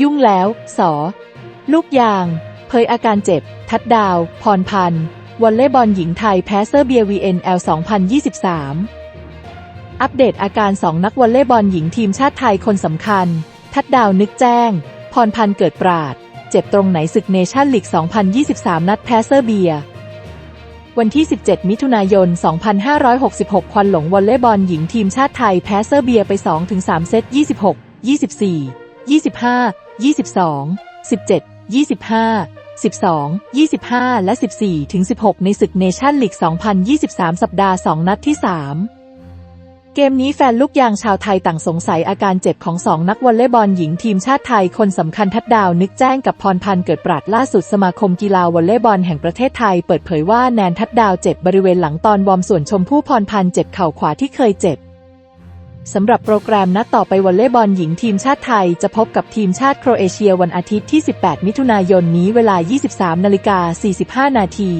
ยุ่งแล้วสอลูกยาง เผยอาการเจ็บ ทัดดาว พรพันธ์วอลเลย์บอลหญิงไทยแพ้เซอร์เบีย VNL 2023 อัปเดตอาการสองนักวอลเลย์บอลหญิงทีมชาติไทยคนสำคัญ ทัดดาวนึกแจ้ง พรพันธ์เกิดปราด เจ็บตรงไหนศึกเนชั่นลีก 2023 นัดแพ้เซอร์เบีย วันที่ 17 มิถุนายน 2566 ควันหลงวอลเลย์บอลหญิงทีมชาติไทยแพ้เซอร์เบียไป 2-3 เซต 26 24 25 22 17 25 12 25และ14ถึง16ในศึกเนชั่นลีก2023สัปดาห์2นัดที่3เกมนี้แฟนลูกยางชาวไทยต่างสงสัยอาการเจ็บของสองนักวอลเลย์บอลหญิงทีมชาติไทยคนสำคัญทัดดาวนึกแจ้งกับพรพันธ์เกิดปราดล่าสุดสมาคมกีฬาวอลเลย์บอลแห่งประเทศไทยเปิดเผยว่าแนนทัดดาวเจ็บบริเวณหลังตอนวอมส่วนชมพู่พรพันธ์เจ็บเข่าขวาที่เคยเจ็บ สำหรับโปรแกรมนัดต่อไปวอลเลย์บอลหญิงทีมชาติไทย จะพบกับทีมชาติโครเอเชียวันอาทิตย์ที่ 18 มิถุนายนนี้เวลา 23 นาฬิกา 45 นาที